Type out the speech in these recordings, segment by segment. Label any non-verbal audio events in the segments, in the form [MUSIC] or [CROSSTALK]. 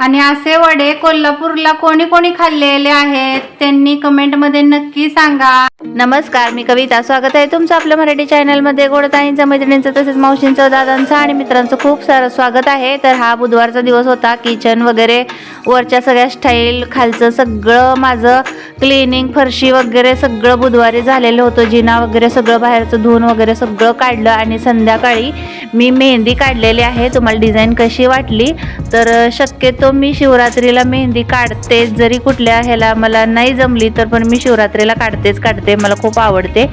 आणि असे वडे कोल्हापूरला कोणी कोणी खाल्लेले आहेत त्यांनी कमेंटमध्ये नक्की सांगा. नमस्कार मी कविता. स्वागत आहे तुमचं आपल्या मराठी चॅनलमध्ये गोडताईंचं मैत्रिणींचं तसेच मावशींचं दादांचं आणि मित्रांचं खूप सारं स्वागत आहे. तर हा बुधवारचा दिवस होता. किचन वगैरे वरच्या सगळ्या स्टाईल खालचं सगळं माझं क्लिनिंग फरशी वगैरे सगळं बुधवारी झालेलं होतं. जिना वगैरे सगळं बाहेरचं धुवून वगैरे सगळं काढलं आणि संध्याकाळी मी मेहंदी काढलेली आहे. तुम्हाला डिझाईन कशी वाटली? तर शक्यतो मी शिवरात्रीला मेहंदी काढते जरी कुठल्या ह्याला मला नाही जमली तर पण मी शिवरात्रीला काढतेच काढते. मला खूप आवडते.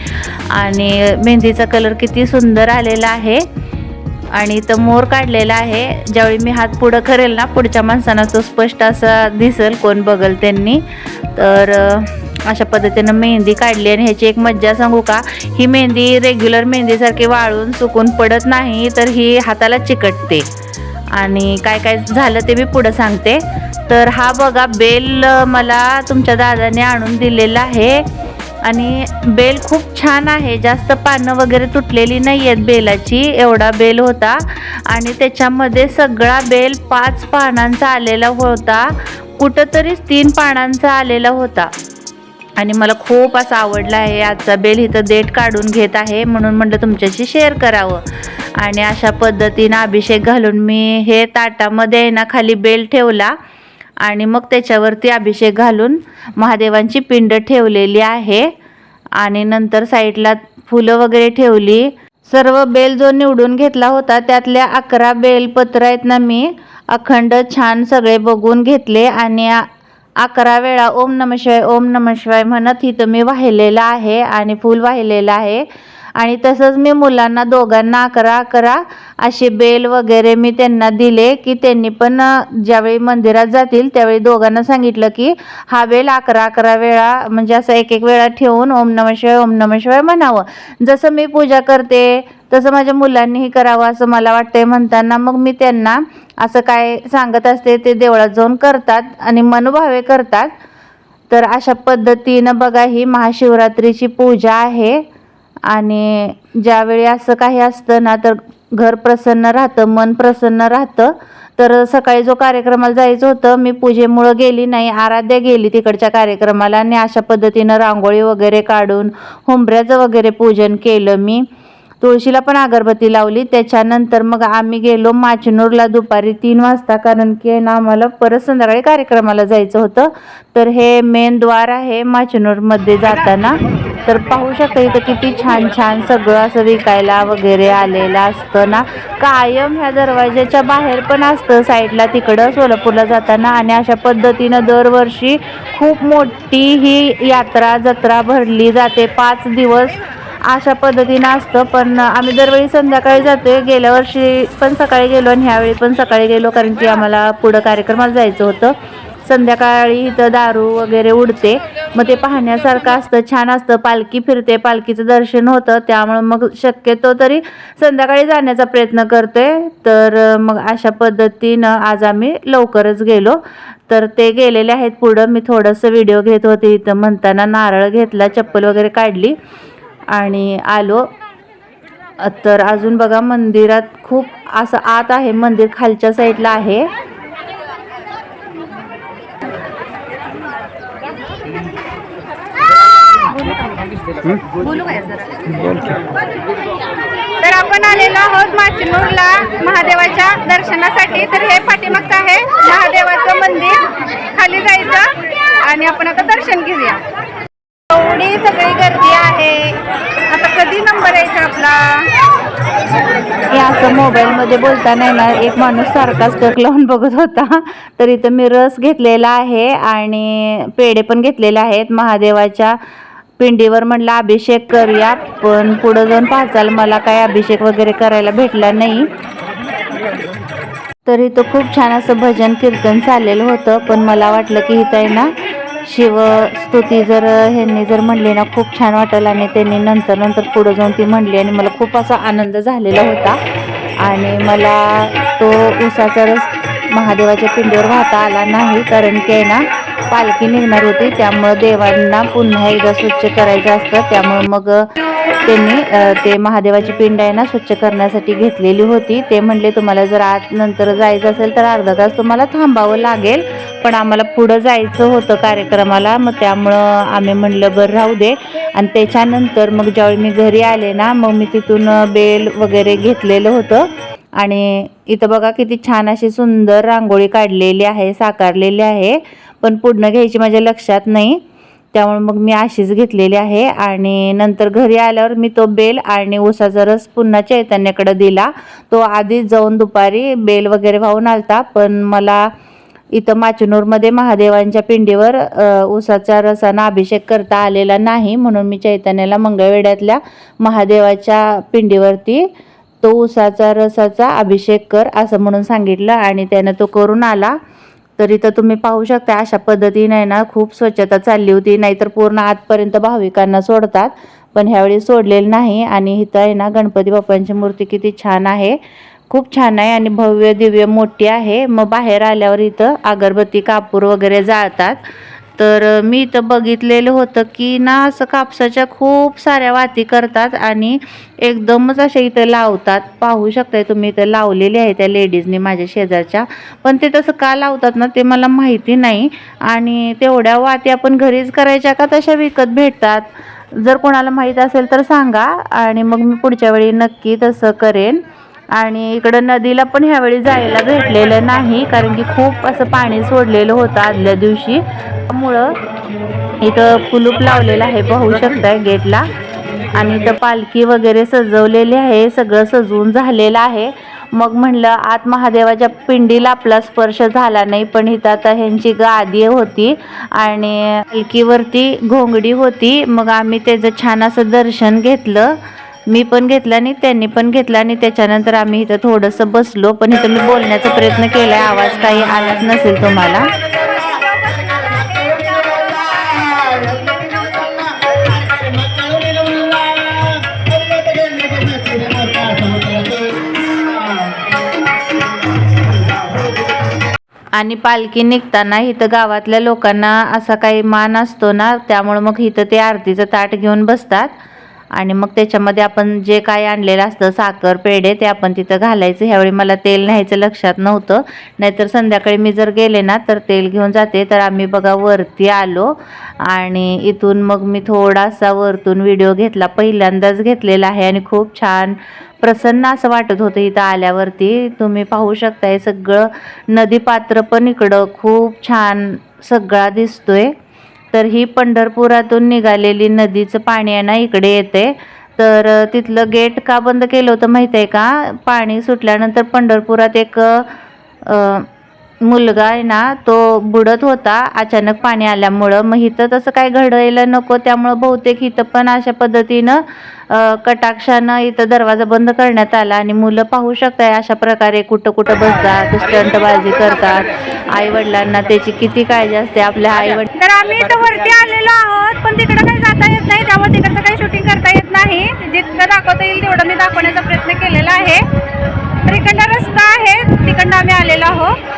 आणि मेहंदीचा कलर किती सुंदर आलेला आहे. आणि इथं मोर काढलेला आहे. ज्यावेळी मी हात पुढं करेल ना पुढच्या माणसांना तो स्पष्ट असा दिसेल कोण बघल त्यांनी. तर अशा पद्धतीनं मेहंदी काढली आणि ह्याची एक मज्जा सांगू का? ही मेहंदी रेग्युलर मेहंदीसारखी वाळून सुकून पडत नाही तर ही हाताला चिकटते. आणि काय काय झालं ते मी पुढं सांगते. तर हा बघा बेल मला तुमच्या दादाने आणून दिलेला आहे. आणि बेल खूप छान आहे. जास्त पानं वगैरे तुटलेली नाही आहेत बेलाची. एवढा बेल होता. आणि त्याच्यामध्ये सगळा बेल पाच पानांचा आलेला होता. कुठंतरीच तीन पानांचा आलेला होता. आणि मला खूप असं आवडला आहे. आजचा बेल इथं देठ काढून घेत आहे म्हणून म्हटलं तुमच्याशी शेअर करावं. आणि अशा पद्धतीनं अभिषेक घालून मी हे ताटामध्ये आहे ना खाली बेल ठेवला. आणि मग त्याच्यावरती अभिषेक घालून महादेवांची पिंड ठेवलेली आहे. आणि नंतर साईडला फुलं वगैरे ठेवली. सर्व बेल जो निवडून घेतला होता त्यातल्या अकरा बेलपत्र आहेत ना मी अखंड छान सगळे बघून घेतले. आणि अकरा वेळा ओम नम शिवाय ओम नम शिवाय म्हणत इथं मी वाहिलेलं आहे आणि फूल वाहिलेलं आहे. आणि तसंच मी मुलांना दोघांना अकरा अकरा असे बेल वगैरे मी त्यांना दिले की त्यांनी पण ज्यावेळी मंदिरात जातील त्यावेळी दोघांना सांगितलं की हा बेल अकरा अकरा वेळा म्हणजे असं एक एक वेळा ठेवून ओम नम शिवाय ओम नम शिवाय म्हणावं. जसं मी पूजा करते तसं माझ्या मुलांनीही करावं असं मला वाटतंय म्हणताना मग मी त्यांना असं काय सांगत असते ते देवळात जाऊन करतात आणि मनोभावे करतात. तर अशा पद्धतीनं बघा ही महाशिवरात्रीची पूजा आहे. आणि ज्यावेळी असं काही असतं ना तर घर प्रसन्न राहतं मन प्रसन्न राहतं. तर सकाळी जो कार्यक्रमाला जायचं होतं मी पूजेमुळं गेली नाही आराध्या गेली तिकडच्या कार्यक्रमाला आणि अशा पद्धतीनं रांगोळी वगैरे काढून हुंबऱ्याचं वगैरे पूजन केलं मी. तुळशीला पण अगरबत्ती लावली. त्याच्यानंतर मग आम्ही गेलो माचनूरला दुपारी तीन वाजता कारण की ना आम्हाला परत संध्याकाळी कार्यक्रमाला जायचं होतं. तर हे मेन द्वार आहे माचनूरमध्ये जाताना. तर पाहू शकता इथं किती छान छान सगळं असं विकायला वगैरे आलेलं असतं ना. कायम ह्या दरवाजाच्या बाहेर पण असतं. साईडला तिकडं सोलापूरला जाताना आणि अशा पद्धतीनं दरवर्षी खूप मोठी ही यात्रा जत्रा भरली जाते. पाच दिवस अशा पद्धतीनं असतं पण आम्ही दरवेळी संध्याकाळी जातोय. गेल्या वर्षी पण सकाळी गेलो आणि ह्यावेळी पण सकाळी गेलो कारण की आम्हाला पुढं कार्यक्रमाला जायचं होतं. संध्याकाळी इथं दारू वगैरे उडते. मग ते पाहण्यासारखं असतं छान असतं. पालखी फिरते पालखीचं दर्शन होतं. त्यामुळं मग शक्यतो तरी संध्याकाळी जाण्याचा प्रयत्न करतोय. तर मग अशा पद्धतीनं आज आम्ही लवकरच गेलो. तर ते गेलेले आहेत पुढं. मी थोडंसं व्हिडिओ घेत होते. इथं म्हणताना नारळ घेतला चप्पल वगैरे काढली. आणि आलो. तर अजून बघा मंदिरात खूप असं आत आहे मंदिर खालच्या साईडला आहे. तर आपण आलेलो आहोत माचनूरला महादेवाच्या दर्शनासाठी. तर हे पाठीमागचं आहे महादेवाचं मंदिर. खाली जायचं आणि आपण आता दर्शन घेऊया. एवढी सगळी गर्दी आहे. आता कधी नंबर यायचा आपला? हे असं मोबाईलमध्ये बोलताना नाही ना एक माणूस सारखाच टक लावून बघत होता. तर इथं मी रस घेतलेला आहे आणि पेढे पण घेतलेले आहेत. महादेवाच्या पिंडीवर म्हटलं अभिषेक करूया पण पुढं जाऊन पाहचाल मला काय अभिषेक वगैरे करायला भेटला नाही. तर इथं खूप छान असं भजन कीर्तन चाललेलं होतं पण मला वाटलं की इथं आहे ना शिवस्तुती जर ह्यांनी जर म्हणली ना खूप छान वाटेल आणि त्यांनी नंतर नंतर पुढं जाऊन ती म्हणली आणि मला खूप असा आनंद झालेला होता. आणि मला तो उसाचा रस महादेवाच्या पिंडीवर वाहता आला नाही कारण की आहे ना पालखी निघणार होती त्यामुळं देवांना पुन्हा एकदा स्वच्छ करायचं असतं. त्यामुळं मग त्यांनी ते महादेवाची पिंड आहे ना स्वच्छ करण्यासाठी घेतलेली होती. ते म्हणले तुम्हाला जर आत नंतर जायचं असेल तर अर्धा तास तुम्हाला थांबावं लागेल. पण आम्हाला पुढं जायचं होतं कार्यक्रमाला मग त्यामुळं आम्ही म्हणलं बरं राहू दे. आणि त्याच्यानंतर मग ज्यावेळी मी घरी आले ना मग मी तिथून बेल वगैरे घेतलेलं होतं. आणि इथं बघा किती छान अशी सुंदर रांगोळी काढलेली आहे साकारलेली आहे. पण पुढनं घ्यायची माझ्या लक्षात नाही. त्यामुळे मग मी अशीच घेतलेली आहे. आणि नंतर घरी आल्यावर मी तो बेल आणि उसाचा रस पुन्हा चैतन्याकडे दिला. तो आधीच जाऊन दुपारी बेल वगैरे वाहून आलता. पण मला इथं माचनूरमध्ये महादेवांच्या पिंडीवर उसाच्या रसानं अभिषेक करता आलेला नाही म्हणून मी चैतन्याला मंगळवेड्यातल्या महादेवाच्या पिंडीवरती तो उसाचा रसाचा अभिषेक कर असं म्हणून सांगितलं आणि त्यानं तो करून आला. तर इथं तुम्ही पाहू शकता अशा पद्धतीने आहे ना खूप स्वच्छता चालली होती. नाहीतर पूर्ण आतपर्यंत भाविकांना सोडतात पण ह्यावेळी सोडलेलं नाही. आणि इथं आहे ना गणपती बाप्पांची मूर्ती किती छान आहे. खूप छान आहे आणि भव्य दिव्य मोठी आहे. मग बाहेर आल्यावर इथं अगरबत्ती कापूर वगैरे जाळतात. तर मी इथं बघितलेलं होतं की ना असं कापसाच्या खूप साऱ्या वाती करतात आणि एकदमच अशा इथं लावतात. पाहू शकताय तुम्ही इथं लावलेली आहे त्या लेडीजनी माझ्या शेजारच्या. पण ते तसं का लावतात ना ते मला माहिती नाही. आणि तेवढ्या वाती आपण घरीच करायच्या का तशा विकत भेटतात? जर कोणाला माहीत असेल तर सांगा आणि मग मी पुढच्या वेळी नक्की तसं करेन. आणि इकडं नदीला पण ह्यावेळी जायला भेटलेलं नाही कारण की खूप असं पाणी सोडलेलं होतं आदल्या दिवशी. त्यामुळं इथं कुलूप लावलेलं आहे पाहू शकताय गेटला. आणि इथं पालखी वगैरे सजवलेली आहे सगळं सजवून झालेलं आहे. मग म्हणलं आत महादेवाच्या पिंडीला आपला स्पर्श झाला नाही पण इथं आता ह्यांची गादी होती आणि पालखीवरती घोंगडी होती. मग आम्ही त्याचं छान असं दर्शन घेतलं. मी पण घेतला आणि त्यांनी पण घेतला आणि त्याच्यानंतर आम्ही इथं थोडंसं बसलो पण इथं मी बोलण्याचा प्रयत्न केलाय आवाज काही आलाच नसेल तुम्हाला. आणि पालखी निघताना इथं गावातल्या लोकांना असा काही मान असतो ना त्यामुळं मग इथं ते आरतीचं ताट घेऊन बसतात. आणि मग त्याच्यामध्ये आपण जे काय आणलेलं असतं साखर पेढे ते आपण तिथं घालायचं. ह्यावेळी मला तेल न्यायचं लक्षात नव्हतं. नाहीतर संध्याकाळी मी जर गेले ना तर तेल घेऊन जाते. तर आम्ही बघा वरती आलो आणि इथून मग मी थोडासा वरतून व्हिडिओ घेतला. पहिल्यांदाच घेतलेला आहे आणि खूप छान प्रसन्न असं वाटत होतं इथं आल्यावरती. तुम्ही पाहू शकताय सगळं नदीपात्र पण इकडं खूप छान सगळा दिसतोय. तर ही पंढरपुरातून निघालेली नदीचं पाणी आहे ना इकडे येते. तर तिथलं गेट का बंद केलं होतं माहीत आहे का? पाणी सुटल्यानंतर पंढरपुरात एक मुलगा आहे ना तो बुडत होता अचानक पाणी आल्यामुळं. मग इथं तसं काय घडायला नको त्यामुळं बहुतेक इथं पण अशा पद्धतीनं कटाक्षानं इथं दरवाजा बंद करण्यात आला. आणि मुलं पाहू शकताय अशा प्रकारे कुठं कुठं बसतात स्टंटबाजी करतात. आई वडिलांना त्याची किती काळजी असते आपल्या आई वडील तर आम्ही इथं वरती आलेलो आहोत पण तिकडं काही जाता येत नाही. त्यामुळे तिकडचं काही शूटिंग करता येत नाही. जितकं दाखवता येईल तेवढं मी दाखवण्याचा प्रयत्न केलेला आहे. तर इकडला रस्ता आहे तिकडनं आम्ही आलेलो आहोत.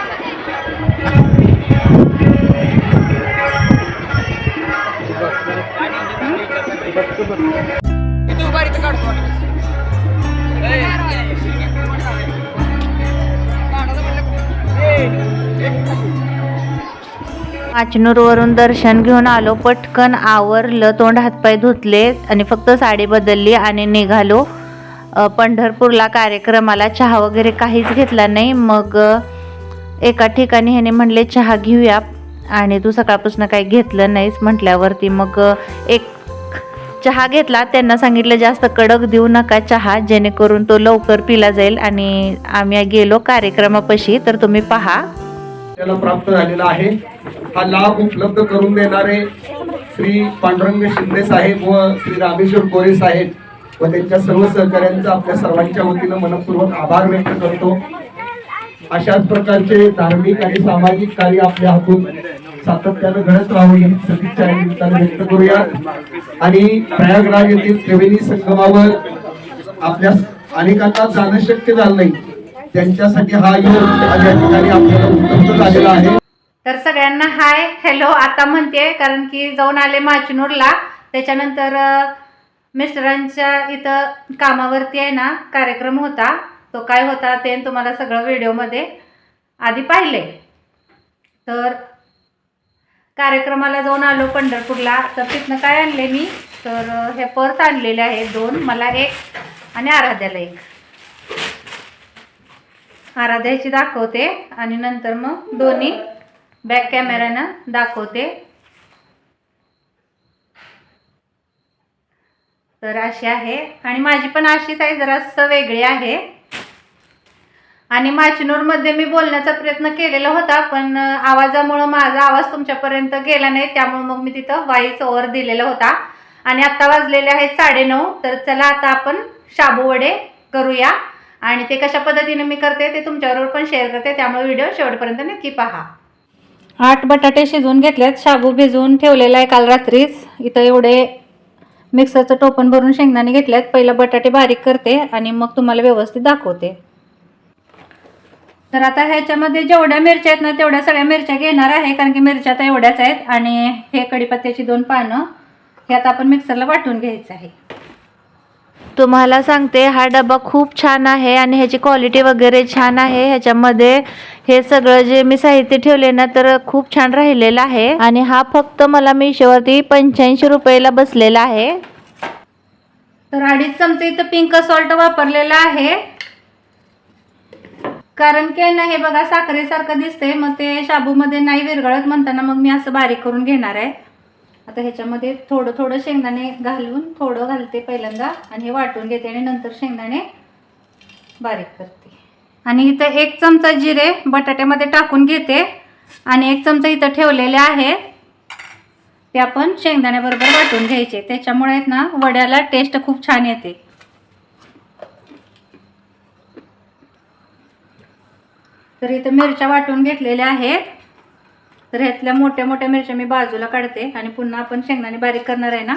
वरून दर्शन घेऊन आलो. पटकन आवरलं तोंड हातपाय धुतले आणि फक्त साडी बदलली आणि निघालो. पंढरपूरला कार्यक्रमाला चहा वगैरे काहीच घेतला नाही. मग एका ठिकाणी ह्याने म्हणले चहा घेऊया. आणि तू सकाळपासून काही घेतलं नाहीस म्हटल्यावरती मग एक चहा घेतला. त्यांना सांगितलं जास्त कडक देऊ नका चहा जेणेकरून तो लवकर पिला जाईल. आणि आम्ही गेलो कार्यक्रमापाशी तर तुम्ही पहा. त्याला प्राप्त झालेला आहे. हा लाभ उपलब्ध करून देणारे श्री पांडुरंग शिंदे साहेब व श्री रामेश्वर कोरे साहेब व त्यांच्या सर्व सहकाऱ्यांचा आपल्या सर्वांच्या वतीनं मनपूर्वक आभार व्यक्त करतो. अशाच प्रकारचे धार्मिक आणि सामाजिक कार्य आपल्या हातून सातत्यानं घडत राहू ही सदिच्छा निमित्ताने व्यक्त करूया. आणि प्रयागराज येथील त्रिवेणी संगमावर आपल्या अनेकांना जाणं शक्य झालं नाही. त्यांच्यासाठी हा योग या ठिकाणी आपल्याला उपलब्ध झालेला आहे. तर सगळ्यांना हाय हॅलो आता म्हणते कारण की जाऊन आले माचनूरला. त्याच्यानंतर मिस्टरांच्या इथं कामावरती आहे ना कार्यक्रम होता. तो काय होता ते तुम्हाला सगळं व्हिडिओमध्ये आधी पाहिले. तर कार्यक्रमाला जाऊन आलो पंढरपूरला. तर तिथनं काय आणले मी? तर हे पर्स आणलेले आहे दोन मला एक आणि आराध्याला एक. आराध्याची दाखवते आणि नंतर मग दोन्ही बॅक कॅमेऱ्यानं दाखवते. तर अशी आहे. आणि माझी पण अशीच आहे जरासं वेगळी आहे. आणि माचनूरमध्ये मी बोलण्याचा प्रयत्न केलेला होता पण आवाजामुळं माझा आवाज तुमच्यापर्यंत गेला नाही त्यामुळे मग मी तिथं वाईस ओव्हर दिलेला होता. आणि आत्ता वाजलेले आहेत साडेनऊ तर चला आता आपण शाबू वडे करूया. आणि ते कशा पद्धतीने मी करते ते तुमच्याबरोबर पण शेअर करते त्यामुळे व्हिडिओ शेवटपर्यंत नक्की पहा. आठ बटाटे शिजवून घेतलेत शाबू भिजवून ठेवलेला आहे काल रात्रीच. इथं एवढे मिक्सरचं टोपण भरून शेंगदाणे घेतलेत. पहिलं बटाटे बारीक करते आणि मग तुम्हाला व्यवस्थित दाखवते. तर आता ह्याच्यामध्ये जेवढ्या मिरच्या आहेत ना तेवढ्या सगळ्या मिरच्या घेणार आहे कारण की मिरच्या आता एवढ्याच आहेत. आणि हे कढीपत्त्याची दोन पानं हे आता आपण मिक्सरला वाटून घ्यायचं आहे. तुम्हाला सांगते हा डबा खूप छान आहे आणि ह्याची क्वालिटी वगैरे छान आहे. ह्याच्यामध्ये हे सगळं जे मी साहित्य ठेवले ना तर खूप छान राहिलेलं आहे. आणि हा फक्त मला मिशोवरती पंच्याऐंशी रुपयाला बसलेला आहे. तर अडीच चमचे इथं पिंक सॉल्ट वापरलेला आहे. कारण की ना हे बघा साखरेसारखं दिसतंय मग ते शाबूमध्ये नाही विरघळत म्हणताना मग मी असं बारीक करून घेणार आहे. आता ह्याच्यामध्ये थोडं थोडं शेंगदाणे घालून थोडं घालते पहिल्यांदा आणि हे वाटून घेते आणि नंतर शेंगदाणे बारीक करते. आणि इथं एक चमचा जिरे बटाट्यामध्ये टाकून घेते आणि एक चमचा इथं ठेवलेले आहे. ते आपण शेंगदाण्याबरोबर वाटून घ्यायचे. त्याच्यामुळे आहेत ना वड्याला टेस्ट खूप छान येते. तर इथं मिरच्या वाटून घेतलेल्या आहेत. तर ह्यातल्या मोठ्या मोठ्या मिरच्या मी बाजूला काढते आणि पुन्हा आपण शेंगदाणे बारीक करणार आहे ना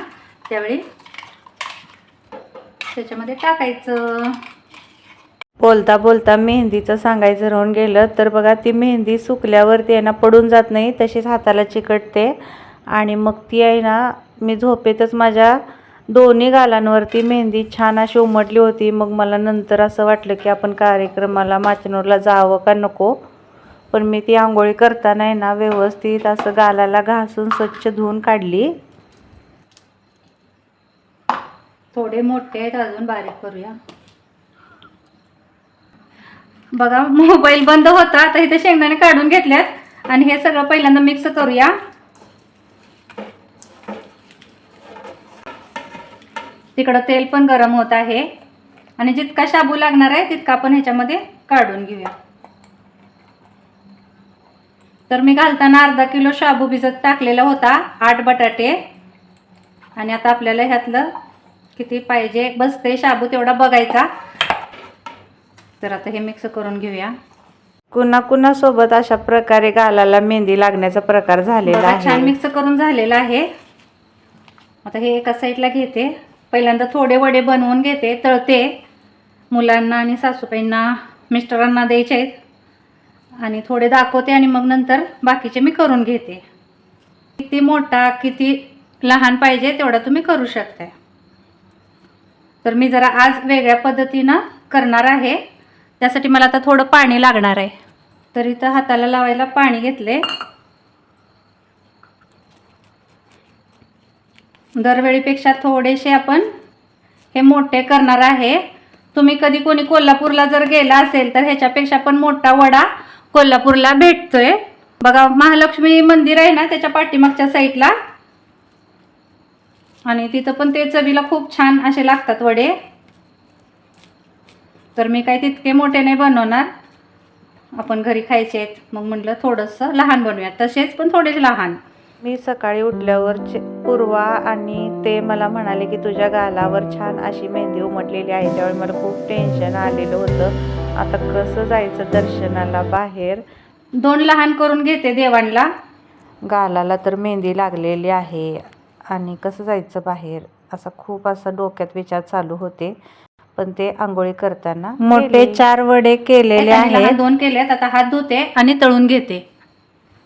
त्यावेळी त्याच्यामध्ये टाकायचं. बोलता बोलता मेहंदीचं सांगायचं राहून गेलं तर बघा ती मेहंदी सुकल्यावरती आहे ना पडून जात नाही तशीच हाताला चिकटते. आणि मग ती आहे ना मी झोपेतच माझ्या दोन्ही गालांवरती मेहंदी छान अशी उमटली होती. मग मला नंतर असं वाटलं की आपण कार्यक्रमाला माचनूरला जावं का नको? पण मी ती आंघोळी करताना आहे ना व्यवस्थित असं गालाला घासून स्वच्छ धुवून काढली. थोडे मोठे आहेत अजून बारीक करूया. बघा मोबाईल बंद होता आता इथे शेंगदाणे काढून घेतल्यात. आणि हे सगळं पहिल्यांदा मिक्स करूया. तिकडं तेल पण गरम होत आहे. आणि जितका शाबू लागणार आहे तितका आपण ह्याच्यामध्ये काढून घेऊया. तर मी घालताना अर्धा किलो शाबू भिजत टाकलेला होता आठ बटाटे. आणि आता आपल्याला ह्यातलं किती पाहिजे बसते शाबू तेवढा बघायचा. तर आता हे मिक्स करून घेऊया. कुणा कुणा सोबत अशा प्रकारे गालाला मेहंदी लागण्याचा प्रकार झालेला बघा, छान आहे. मिक्स करून झालेलं आहे. आता हे एका साईडला घेते. पहिल्यांदा थोडे वडे बनवून घेते तळते. मुलांना आणि सासूबाईंना मिस्टरांना द्यायचे आहेत. आणि थोडे दाखवते आणि मग नंतर बाकीचे मी करून घेते. किती मोठा किती लहान पाहिजे तेवढा तुम्ही करू शकताय. तर मी जरा आज वेगळ्या पद्धतीनं करणार आहे. त्यासाठी मला आता थोडं पाणी लागणार आहे. तर इथं हाताला लावायला पाणी घेतले दरवेळीपेक्षा थोडेसे आपण हे मोठे करणार आहे. तुम्ही कधी कोणी कोल्हापूरला जर गेला असेल तर ह्याच्यापेक्षा पण मोठा वडा कोल्हापूरला भेटतोय. बघा महालक्ष्मी मंदिर आहे ना त्याच्या पाठीमागच्या साईडला? आणि तिथं पण ते चवीला खूप छान असे लागतात वडे. तर मी काय तितके मोठे नाही बनवणार. आपण घरी खायचे आहेत. मग म्हटलं थोडंसं लहान बनवूयात. तसेच पण थोडेच लहान. मी सकाळी उठल्यावर पूर्वा आणि ते मला म्हणाले की तुझ्या गालावर छान अशी मेहंदी उमटलेली आहे. त्यावेळी मला खूप टेन्शन आलेलं होतं. आता कसं जायचं दर्शनाला बाहेर? दोन लहान करून घेते देवांना गालाला तर मेहंदी लागलेली आहे. आणि कसं जायचं बाहेर? असा खूप असा डोक्यात विचार चालू होते. पण ते आंघोळी करताना मोठे चार वडे केलेले आहेत. दोन केलेत. आता हात धुते आणि तळून घेते.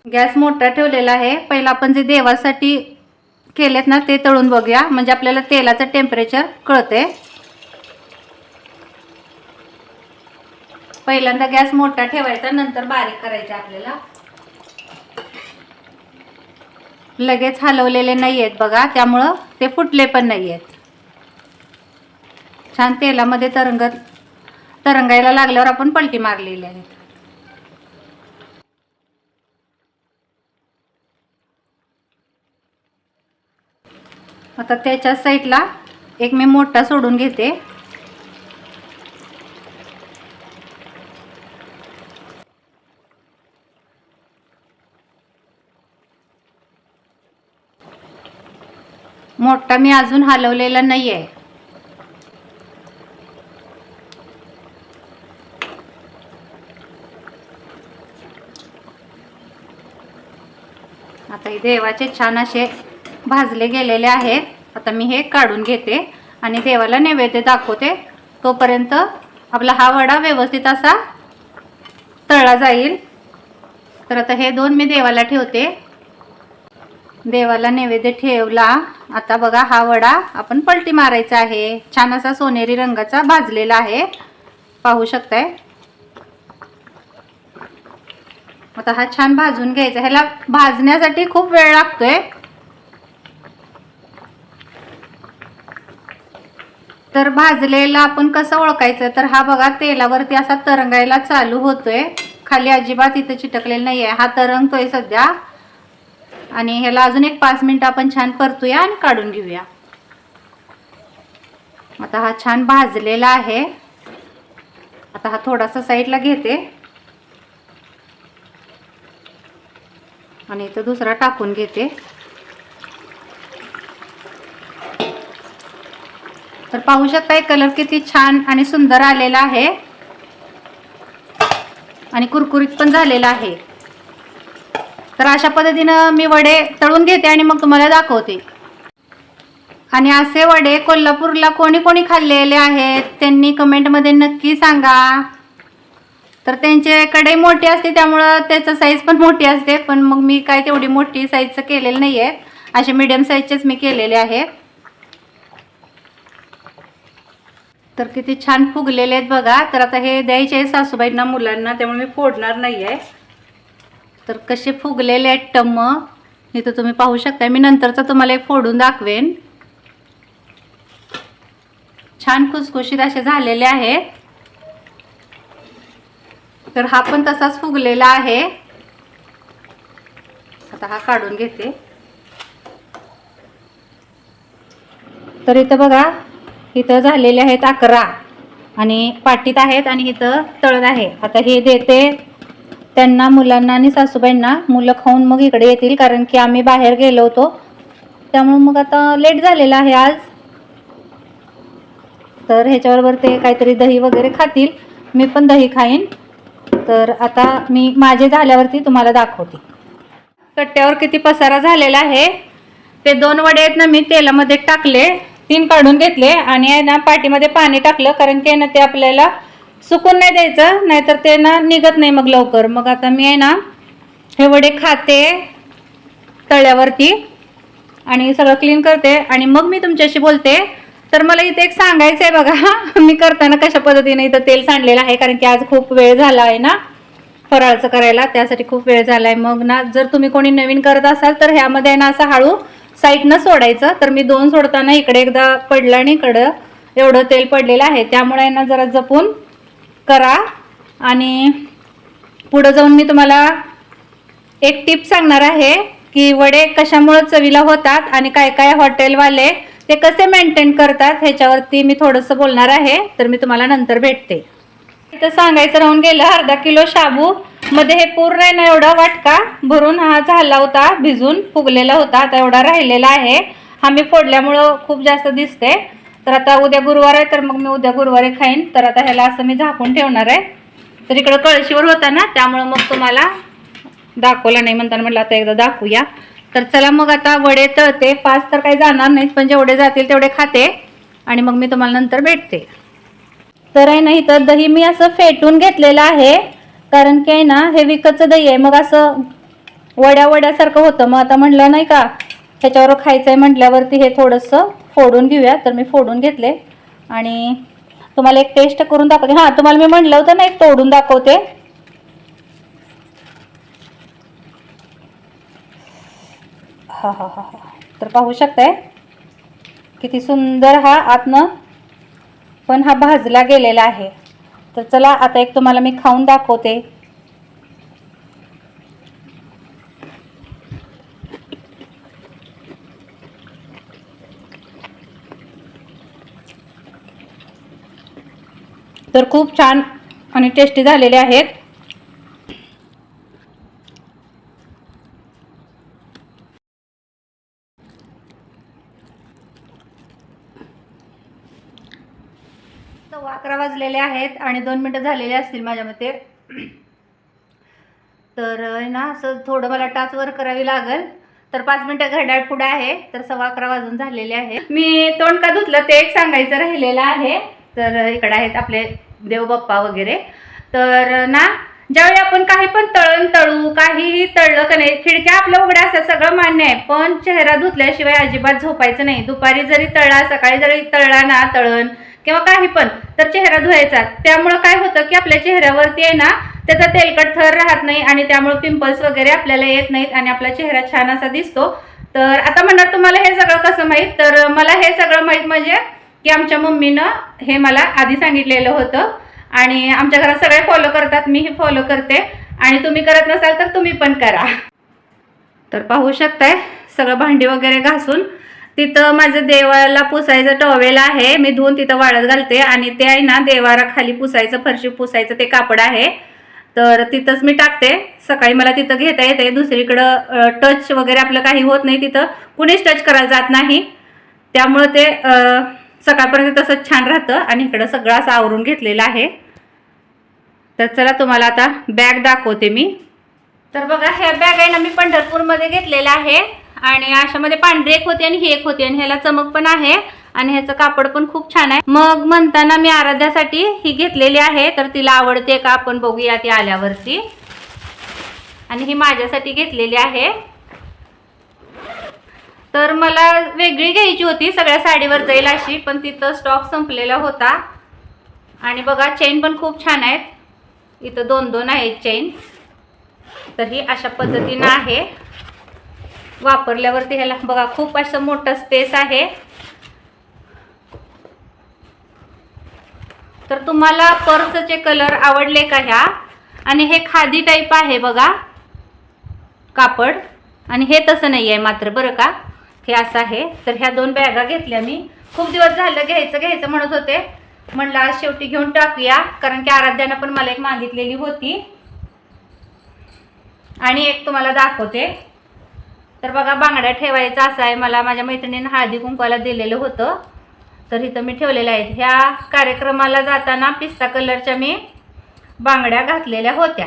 गॅस मोठा ठेवलेला आहे. पहिला आपण जे देवासाठी केलेत ना ते तळून बघूया. म्हणजे आपल्याला तेलाचं टेम्परेचर कळते पहिल्यांदा गॅस मोठा ठेवायचा नंतर बारीक करायचा आपल्याला. लगेच हलवलेले नाही आहेत बघा त्यामुळं ते फुटले पण नाही आहेत छान तेलामध्ये तरंगत तरंगायला लागल्यावर आपण पलटी मारलेली आहे आता त्याच्या साईडला एक मी मोठा सोडून घेते. मोठा मी अजून हलवलेला नाही आहे आता देवाचे छान असे भाजले गेलेले आहेत आता मी हे काढून घेते आणि देवाला नैवेद्य दाखवते. तोपर्यंत आपला हा वडा व्यवस्थित असा तळला जाईल. तर आता हे दोन मी देवाला ठेवते. देवाला नैवेद्य ठेवला. आता बघा हा वडा आपण पलटी मारायचा आहे. छान असा सोनेरी रंगाचा भाजलेला आहे. पाहू शकताय? आता हा छान भाजून घ्यायचा. ह्याला भाजण्यासाठी खूप वेळ लागतोय. तर भाजलेला आपण कसं ओळखायचं? तर हा बघा तेलावरती असा तरंगायला चालू होतोय. खाली अजिबात इथं चिटकलेला नाही आहे हा तरंगतोय सध्या. आणि ह्याला अजून एक पाच मिनिटं आपण छान परतूया आणि काढून घेऊया. आता हा छान भाजलेला आहे. आता हा थोडासा साईडला घेते. आणि इथं दुसरा टाकून घेते. तर पाहू शकताय कलर किती छान आणि सुंदर आलेला आहे. आणि कुरकुरीत पण झालेला आहे. तर अशा पद्धतीनं मी वडे तळून घेते आणि मग तुम्हाला दाखवते. आणि असे वडे कोल्हापूरला कोणी कोणी खाल्लेले आहेत त्यांनी कमेंटमध्ये नक्की सांगा. तर त्यांचे कढई मोठी असते त्यामुळं त्याचं साईज पण मोठी असते पण मग मी काय तेवढी मोठी साईजचं केलेलं नाही आहे असे मीडियम साईजचेच मी केलेले आहेत तर किती छान फुगलेले आहेत बघा. तर आता हे द्यायचे आहे सासूबाईंना मुलांना त्यामुळे मी फोडणार नाही आहे तर कसे फुगलेले आहेत टम्म इथं तुम्ही पाहू शकता मी नंतरचा तुम्हाला एक फोडून दाखवेन. छान खुसखुशीत असे झालेले आहेत. तर हा पण तसाच फुगलेला आहे. आता हा काढून घेते. तर इथं बघा इथं झालेले आहेत अकरा. आणि पाटीत आहेत आणि इथं तळत आहे. आता हे देते त्यांना मुलांना आणि सासूबाईंना. मुलं खाऊन मग इकडे येतील कारण की आम्ही बाहेर गेलो होतो. त्यामुळे मग आता लेट झालेला आहे आज. तर ह्याच्याबरोबर ते काहीतरी दही वगैरे खातील. मी पण दही खाईन. तर आता मी माझे झाल्यावरती तुम्हाला दाखवते. कट्ट्यावर किती पसारा झालेला आहे. ते दोन वडे आहेत ना मी तेलामध्ये टाकले. तीन काढून घेतले आणि आहे ना पाठीमध्ये पाणी टाकलं कारण की आहे ना ते आपल्याला सुकून नाही द्यायचं नाहीतर ते ना निघत नाही मग लवकर. मग आता मी आहे ना हे वडे खाते तळ्यावरती आणि सगळं क्लीन करते. आणि मग मी तुमच्याशी बोलते. तर मला इथे एक सांगायचं आहे बघा [LAUGHS] मी करताना कशा पद्धतीने इथं तेल सांडलेलं आहे कारण की आज खूप वेळ झाला आहे ना फराळाचं करायला. त्यासाठी खूप वेळ झाला आहे मग ना जर तुम्ही कोणी नवीन करत असाल तर ह्यामध्ये ना असं हळू साईडनं सोडायचं. तर मी दोन सोडताना इकडे एकदा पडलं आणि इकडं एवढं तेल पडलेलं आहे. त्यामुळे यांना जरा जपून करा. आणि पुढं जाऊन मी तुम्हाला एक टिप सांगणार आहे की वडे कशामुळे चवीला होतात आणि काय काय हॉटेलवाले ते कसे मेंटेन करतात ह्याच्यावरती मी थोडंसं बोलणार आहे. तर मी तुम्हाला नंतर भेटते. इथं सांगायचं राहून गेलं अर्धा किलो शाबू. मध्ये हे पूर्ण आहे ना एवढा वाटका. भरून हा झाला होता भिजून फुगलेला होता आता एवढा राहिलेला आहे. हा मी फोडल्यामुळं खूप जास्त दिसते. तर आता उद्या गुरुवार आहे तर मग मी उद्या गुरुवारी खाईन. तर आता ह्याला असं मी झाकून ठेवणार आहे. तर इकडं कळशीवर होता ना त्यामुळं मग तुम्हाला दाखवला नाही म्हणताना म्हटलं आता एकदा दाखवूया. तर चला मग आता वडे तळते. पाच तर काही जाणार नाहीत पण जेवढे जातील तेवढे खाते. आणि मग मी तुम्हाला नंतर भेटते. तर आहे ना इथं दही मी असं फेटून घेतलेलं आहे. कारण की आहे ना हे विकतचं दही आहे. मग असं वड्या वड्यासारखं होतं. मग आता म्हटलं नाही का ह्याच्यावर खायचं आहे म्हटल्यावरती हे थोडंसं फोडून घेऊया. तर मी फोडून घेतले. आणि तुम्हाला एक टेस्ट करून दाखवते. हां तुम्हाला मी म्हटलं होतं ना एक तोडून दाखवते. हा हा हा हा. तर पाहू शकताय. किती सुंदर हा आतनं पण हा भाजला गेलेला आहे. तर चला आता एक तुम्हाला मी खाऊन दाखवते. तर खूप छान आणि टेस्टी झालेले आहेत. सव्वा अकरा वाजलेले आहेत आणि दोन मिनटं झालेले असतील माझ्या मते. तर आहे ना असं थोडं मला टाच वर करावी लागेल. तर पाच मिनटं घड्याळ पुढे आहे तर सव्वा अकरा वाजून झालेले आहे. मी तोंड का धुतलं ते एक सांगायचं राहिलेलं आहे. तर इकडे आहेत आपले देवबाप्पा वगैरे. तर ना ज्यावेळी आपण काही पण तळण तळू काहीही तळलं का नाही खिडक्या आपल्या उघड्या असतात सगळं मान्य आहे. पण चेहरा धुतल्याशिवाय अजिबात झोपायचं नाही. दुपारी जरी तळला सकाळी जरी तळला ना तळण किंवा काही पण तर चेहरा धुवायचा. त्यामुळं काय होतं की आपल्या चेहऱ्यावरती आहे ना त्याचा तेलकट थर राहत नाही आणि त्यामुळे पिंपल्स वगैरे आपल्याला येत नाहीत आणि आपला चेहरा छान असा दिसतो. तर आता म्हणणार तुम्हाला हे सगळं कसं माहीत? तर मला हे सगळं माहीत म्हणजे की आमच्या मम्मीनं हे मला आधी सांगितलेलं होतं. आणि आमच्या घरात सगळे फॉलो करतात मी हे फॉलो करते. आणि तुम्ही करत नसाल तर तुम्ही पण करा. तर पाहू शकताय सगळं भांडी वगैरे घासून. तिथं माझं देवाला पुसायचं टॉवेल आहे. मी धुवून तिथं वाळत घालते आणि ते आहे ना देवाराखाली पुसायचं फरशी पुसायचं ते कापड आहे. तर तिथंच मी टाकते. सकाळी मला तिथं घेता येते दुसरीकडं टच वगैरे आपलं काही होत नाही तिथं. कुणीच टच करायला जात नाही. त्यामुळं ते सकाळपर्यंत तसंच छान राहतं आणि इकडं सगळं असं आवरून घेतलेलं आहे. तर चला तुम्हाला आता बॅग दाखवते मी. तर बघा ह्या बॅग आहे ना मी पंढरपूरमध्ये घेतलेल्या आहे. आणि अशामध्ये पांढरी एक होती आणि ही एक होती आणि ह्याला चमक पण आहे आणि ह्याचं कापड पण खूप छान आहे. मग म्हणताना मी आराध्यासाठी ही घेतलेली आहे. तर तिला आवडते का आपण बघूया ती आल्यावरती. आणि ही माझ्यासाठी घेतलेली आहे. तर मला वेगळी घ्यायची होती सगळ्या साडीवर जाईल अशी पण तिथं स्टॉक संपलेला होता. आणि बघा चेन पण खूप छान आहेत. इथं दोन दोन आहेत चेन तर ही अशा पद्धतीनं आहे. वापरल्यावरती ह्याला बघा खूप असं मोठं स्पेस आहे. तर तुम्हाला पर्सचे कलर आवडले का ह्या? आणि हे खादी टाईप आहे बघा कापड. आणि हे तसं नाही आहे मात्र बरं का? हे असं आहे. तर ह्या दोन बॅगा घेतल्या मी. खूप दिवस झालं घ्यायचं घ्यायचं म्हणत होते. म्हणलं आज शेवटी घेऊन टाकूया कारण की आराध्यानं पण मला एक मागितलेली होती. आणि एक तुम्हाला दाखवते. तर बघा बांगड्या ठेवायचा असा आहे. मला माझ्या मैत्रिणीनं हळदी कुंकवाला दिलेलं होतं. तर इथं मी ठेवलेल्या आहेत. ह्या कार्यक्रमाला जाताना पिस्ता कलरच्या मी बांगड्या घातलेल्या होत्या.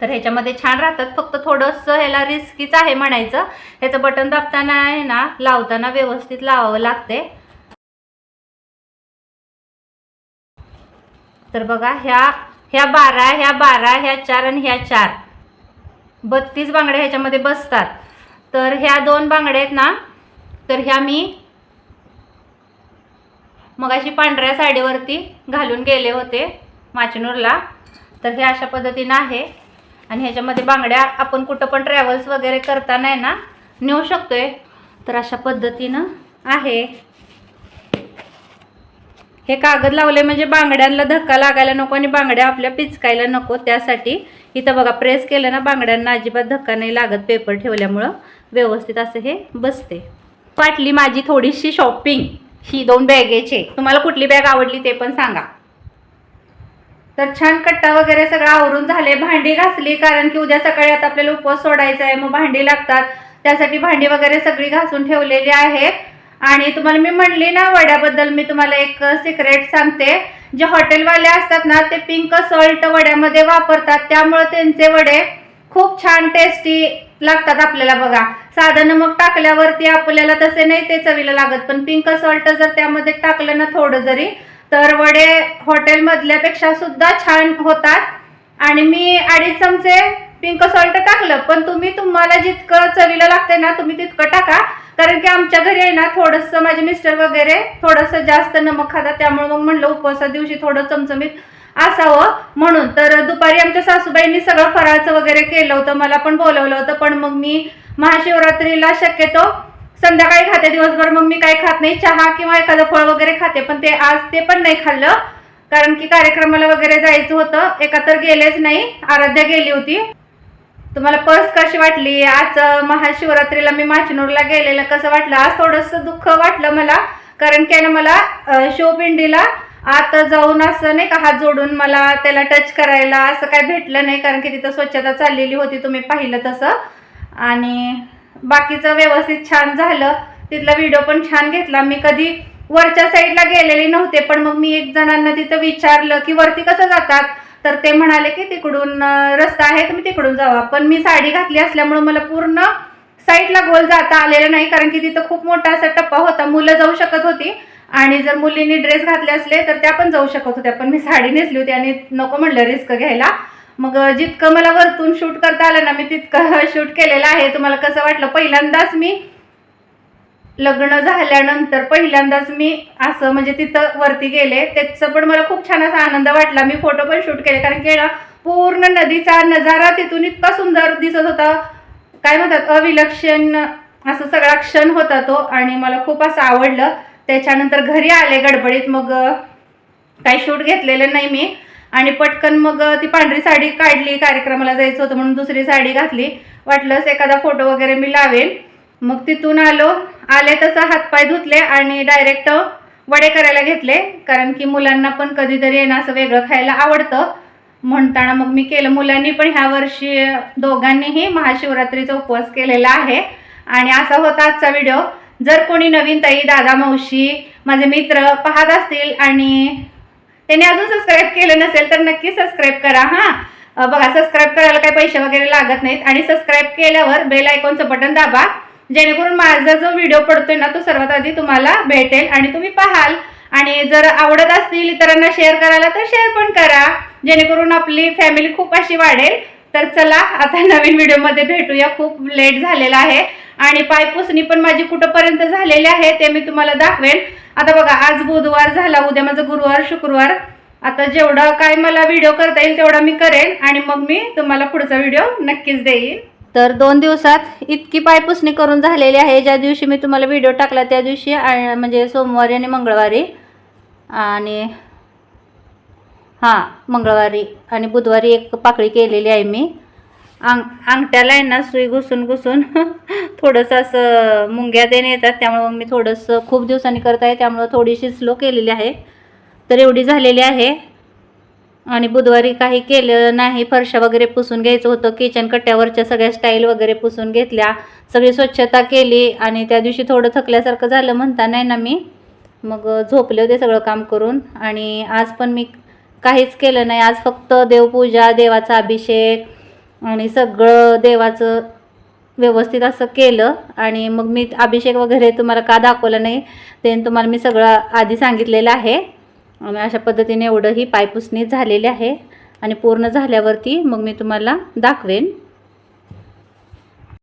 तर ह्याच्यामध्ये छान राहतात. फक्त थोडंसं ह्याला रिस्कीच आहे म्हणायचं. ह्याचं बटन दाबताना आहे ना लावताना व्यवस्थित लावावं लागते. तर बघा ह्या ह्या बारा ह्या बारा ह्या चार आणि ह्या चार. बत्तीस बांगड्या ह्याच्यामध्ये बसतात. तर ह्या दोन बांगड्या आहेत ना तर ह्या मी मग अशी पांढऱ्या साडीवरती घालून गेले होते माचनूरला. तर हे अशा पद्धतीनं आहे. आणि ह्याच्यामध्ये बांगड्या आपण कुठं पण ट्रॅव्हल्स वगैरे करताना आहे ना नेऊ शकतो आहे तर अशा पद्धतीनं आहे. हे कागद लावले म्हणजे बांगड्यांना धक्का लागायला नको आणि बांगड्या आपल्या पिचकायला नको. त्यासाठी इथं बघा प्रेस केलं ना बांगड्यांना अजिबात धक्का नाही लागत पेपर ठेवल्यामुळं. व्यवस्थित असं हे बसते. वाटली माझी थोडीशी शॉपिंग ही दोन बॅगेचे. तुम्हाला कुठली बॅग आवडली ते पण सांगा. तर छान कट्टा वगैरे सगळं आवरून झाले. भांडी घासली कारण की उद्या सकाळी आता आपल्याला उपवास सोडायचा आहे मग भांडी लागतात. त्यासाठी भांडी वगैरे सगळी घासून ठेवलेली आहेत. आणि तुम्हाला मी म्हणली ना वड्याबद्दल मी तुम्हाला एक सिक्रेट सांगते. जे हॉटेलवाले असतात ना ते पिंक सॉल्ट वड्यामध्ये वापरतात. त्यामुळे त्यांचे वडे खूप छान टेस्टी लागतात आपल्याला बघा. साधं नमक टाकल्यावरती आपल्याला तसे नाही ते चवीला लागत पण पिंक सॉल्ट जर त्यामध्ये टाकलं ना थोडं जरी तर वडे हॉटेलमधल्यापेक्षा सुद्धा छान होतात. आणि मी अडीच चमचे पिंक सॉल्ट टाकलं पण तुम्ही तुम्हाला जितकं चवीला लागतंय ना तुम्ही तितकं टाका. कारण की आमच्या घरी आहे ना थोडंसं माझे मिस्टर वगैरे थोडंसं जास्त नमक खातात त्यामुळे मग म्हणलं उपवासा दिवशी थोडं चमचमीत असावं. म्हणून तर दुपारी आमच्या सासूबाईंनी सगळं फराळाचं वगैरे केलं होतं मला पण बोलवलं होतं पण मग मी महाशिवरात्रीला शक्यतो संध्याकाळी खाते दिवसभर मग मी काही खात नाही. चहा किंवा एखादं फळ वगैरे खाते पण ते आज ते पण नाही खाल्लं. कारण की कार्यक्रमाला वगैरे जायचं होतं एका तर गेलेच नाही आराध्या गेली होती. तुम्हाला पर्स कशी वाटली? आज महाशिवरात्रीला मी माचनूरला गेलेलं कसं वाटलं? आज थोडंसं दुःख वाटलं मला कारण की आहे ना मला शिवपिंडीला शोपिंडीला आत जाऊन असं नाही का हात जोडून मला त्याला टच करायला असं काय भेटलं नाही कारण की तिथं स्वच्छता चाललेली होती तुम्ही पाहिलं तसं. आणि बाकीचं व्यवस्थित छान झालं. तिथला व्हिडिओ पण छान घेतला. मी कधी वरच्या साईडला गेलेले नव्हते पण मग मी एक जणांना तिथं विचारलं की वरती कसं जातात? तर ते म्हणाले की तिकडून रस्ता आहे तुम्ही तिकडून जावा. पण मी साडी घातली असल्यामुळे मला पूर्ण साईडला गोल जाता आलेलं नाही कारण की तिथं खूप मोठा असा टप्पा होता. मुलं जाऊ शकत होती आणि जर मुलींनी ड्रेस घातले असले तर त्या पण जाऊ शकत होत्या पण मी साडी नेसली होती आणि नको म्हणलं रिस्क घ्यायला. मग जितकं मला वरतून शूट करता आलं ना मी तितकं [LAUGHS] शूट केलेलं आहे. तुम्हाला कसं वाटलं? पहिल्यांदाच मी लग्न झाल्यानंतर पहिल्यांदाच मी असं म्हणजे तिथं वरती गेले. त्याचं पण मला खूप छान असा आनंद वाटला. मी फोटो पण शूट केले कारण की पूर्ण नदीचा नजारा तिथून इतका सुंदर दिसत होता. काय म्हणतात? अविलक्षण असं सगळा क्षण होता तो आणि मला खूप असं आवडलं. त्याच्यानंतर घरी आले गडबडीत मग काही शूट घेतलेलं नाही मी. आणि पटकन मग ती पांढरी साडी काढली कार्यक्रमाला जायचं होतं म्हणून दुसरी साडी घातली. वाटलंच एखादा फोटो वगैरे मी लावेल मग तिथून आलो. आले तसं हातपाय धुतले आणि डायरेक्ट वडे करायला घेतले. कारण की मुलांना पण कधीतरी येणं असं वेगळं खायला आवडतं. म्हणताना मग मी केलं. मुलांनी पण ह्या वर्षी दोघांनीही महाशिवरात्रीचा उपवास केलेला आहे. आणि असा होता आजचा व्हिडिओ जर कोणी नवीन ताई दादा मावशी माझे मित्र पाहत असतील आणि त्यांनी अजून सबस्क्राईब केलं नसेल तर नक्की सबस्क्राईब करा हां. बघा सबस्क्राईब करायला काही पैसे वगैरे लागत नाहीत आणि सबस्क्राईब केल्यावर बेल आयकॉनचं बटन दाबा जेणेकरून माझा जो व्हिडिओ पडतोय ना तो सर्वात आधी तुम्हाला भेटेल आणि तुम्ही पाहाल. आणि जर आवडत असतील इतरांना शेअर करायला तर शेअर पण करा जेणेकरून आपली फॅमिली खूप अशी वाढेल. तर चला आता नवीन व्हिडिओमध्ये भेटूया. खूप लेट झालेला आहे. आणि पायपुसणी पण माझी कुठंपर्यंत झालेली आहे ते मी तुम्हाला दाखवेन. आता बघा आज बुधवार झाला. उद्या माझं गुरुवार शुक्रवार. आता जेवढं काय मला व्हिडिओ करता येईल तेवढा मी करेन. आणि मग मी तुम्हाला पुढचा व्हिडिओ नक्कीच देईन. तर दोन दिवसात इतकी पायपुसणी करून झालेली आहे. ज्या दिवशी मी तुम्हाला व्हिडिओ टाकला त्या दिवशी म्हणजे सोमवारी आणि मंगळवारी. आणि हां मंगळवारी आणि बुधवारी एक पाकळी केलेली आहे मी. अंग अंगठ्याला आहे ना सुई घुसून घुसून [LAUGHS] थोडंसं असं मुंग्या देणे येतात त्यामुळं मग मी थोडंसं खूप दिवसांनी करत आहे त्यामुळं थोडीशी स्लो केलेली आहे. तर एवढी झालेली आहे. आणि बुधवारी काही केलं नाही फरशा वगैरे पुसून घ्यायचं होतं किचन कट्ट्यावरच्या सगळ्या स्टाईल वगैरे पुसून घेतल्या सगळी स्वच्छता केली आणि त्या दिवशी थोडं थकल्यासारखं झालं म्हणता नाही ना मी. मग झोपले होते सगळं काम करून आणि आज पण मी काहीच केलं नाही. आज फक्त देवपूजा देवाचा अभिषेक आणि सगळं देवाचं व्यवस्थित असं केलं. आणि मग मी अभिषेक वगैरे तुम्हाला का दाखवलं नाही ते तुम्हाला मी सगळं आधी सांगितलेलं आहे. आणि अशा पद्धतीने एवढं ही पायपुसणी झालेली आहे. आणि पूर्ण झाल्यावरती मग मी तुम्हाला दाखवेन.